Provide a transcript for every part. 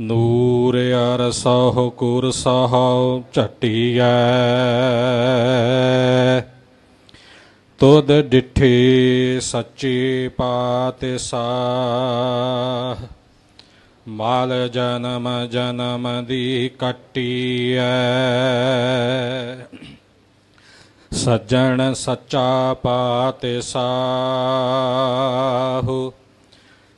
ਨੂਰ ਅਰ ਸਹੁ ਕੁਰ ਸਹੁ ਝਟੀਐ ਤੁਧ ਡਿਠੇ ਸੱਚੇ ਪਾਤਸ਼ਾਹ, ਮਾਲ ਜਨਮ ਜਨਮ ਦੀ ਕੱਟੀਐ ਸੱਜਣ ਸੱਚਾ ਪਾਤ ਪਾਤਸ਼ਾਹ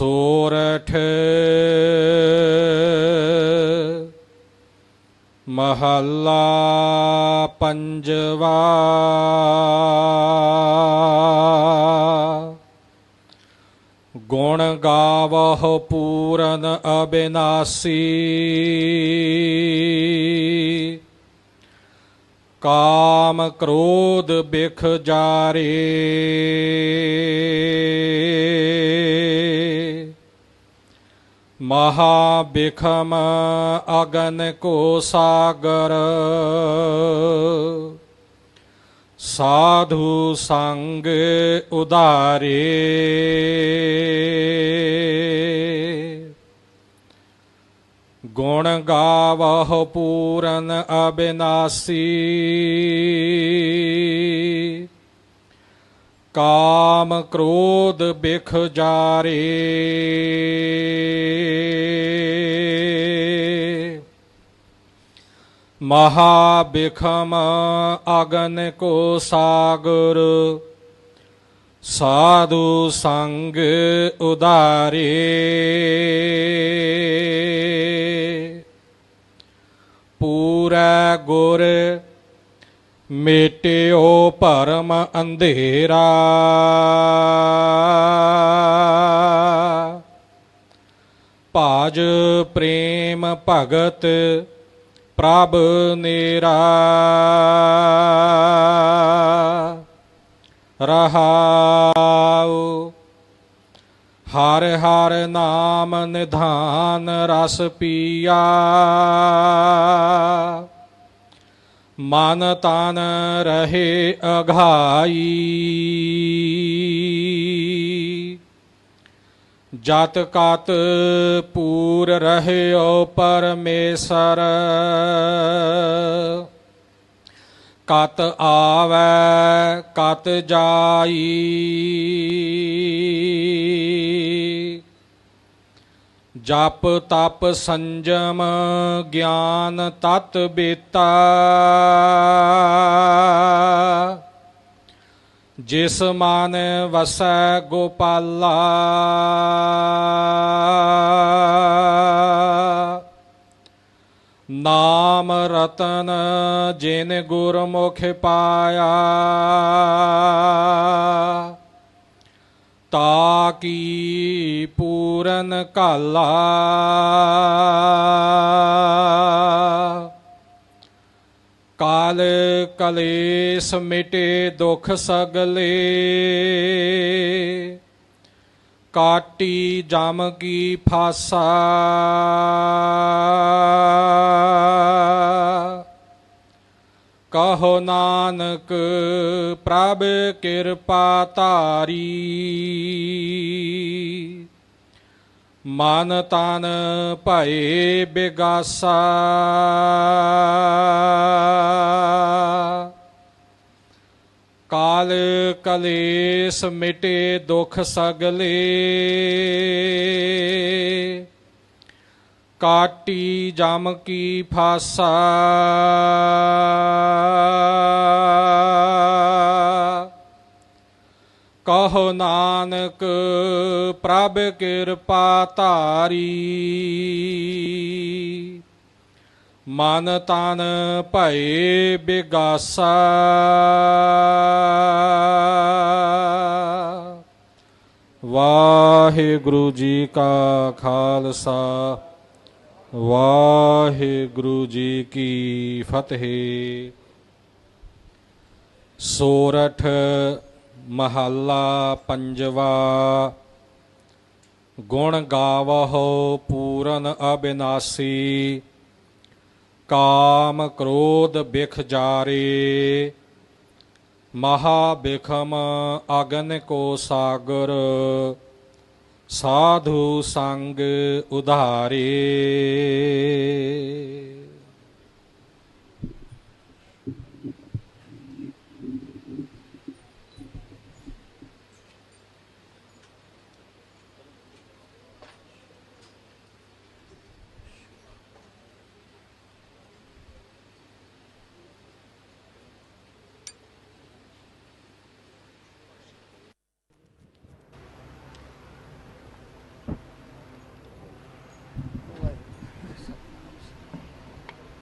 ਸੋਰਠ। ਮਹੱਲਾ ਪੰਜਵਾ। ਗੁਣ ਗਾਵਹੁ ਪੂਰਨ ਅਬਿਨਾਸੀ। ਕਾਮ ਕ੍ਰੋਧ ਬਿਖ ਜਾਰੇ। ਮਹਾ ਬਿਖਮ ਅਗਨ ਕੋ ਸਾਗਰ। ਸਾਧੂ ਸੰਗ ਉਦਾਰੇ ਗੁਣ ਗਾਵਹੁ ਪੂਰਨ ਅਬਿਨਾਸੀ। ਕਾਮ ਕ੍ਰੋਧ ਬਿਖ ਜਾਰੇ। ਮਹਾ ਬਿਖਮ ਅਗਨ ਕੋ ਸਾਗਰ ਸਾਧੂ ਸੰਗ ਉਦਾਰੇ ਪੂਰਾ ਗੁਰ ਮੇਟਿਓ ਭਰਮ ਅੰਧੇਰਾ। ਭਾਜ ਪ੍ਰੇਮ ਭਗਤ ਪ੍ਰਭ ਨੇਰਾ। ਰਹਾਉ, ਹਰ ਹਰ ਨਾਮ ਨਿਧਾਨ ਰਸ ਪੀਆ। ਮਨ ਤਨ ਰਹੇ ਅਘਾਈ ਜਤ ਕਤ ਪੂਰ ਰਹਿਓ ਪਰਮੇਸ਼ਰ। ਕਤ ਆਵੈ ਕਤ ਜਾਈ। ਜਪ ਤਪ ਸੰਜਮ ਗਿਆਨ ਤਤ ਬੇਤਾ। ਜਿਸ ਮਨ ਵਸੈ ਗੋਪਾਲਾ। ਨਾਮ ਰਤਨ ਜਿਨ ਗੁਰਮੁਖ ਪਾਇਆ। ਤਾ ਕੀ ਪੂਰਨ ਕਾਲਾ ਕਾਲ ਕਲੇਸ਼ ਮਿਟੇ ਦੁਖ ਸਗਲੇ ਕਾਟੀ ਜਮ ਕੀ ਫਾਸਾ ਕਹੋ ਨਾਨਕ ਪ੍ਰਭ ਕਿਰਪਾ ਧਾਰੀ। ਮਨ ਤਨ ਭਏ ਬਿਗਾਸਾ। ਕਾਲ ਕਲੇਸ਼ ਮਿਟੇ ਦੁਖ ਸਗਲੇ। ਕਾਟੀ ਜਮ ਕੀ ਫਾਸਾ। ਕਹੋ ਨਾਨਕ ਪ੍ਰਭ ਕਿਰਪਾ ਧਾਰੀ। ਮਨ ਤਨ ਭਏ ਬਿਗਾਸਾ। ਵਾਹਿਗੁਰੂ ਜੀ ਕਾ ਖਾਲਸਾ। ਵਾਹਿਗੁਰੂ ਜੀ ਕੀ ਫਤਿਹ। ਸੋਰਠ ਮਹੱਲਾ ਪੰਜਵਾ, ਗੁਣ ਗਾਵਹੁ ਪੂਰਨ ਅਬਿਨਾਸੀ, ਕਾਮ ਕ੍ਰੋਧ ਬਿਖ ਜਾਰੇ, ਮਹਾ ਬਿਖਮ ਅਗਨ ਕੋ ਸਾਗਰ। ਸਾਧੂ ਸੰਗ ਉਧਾਰੇ।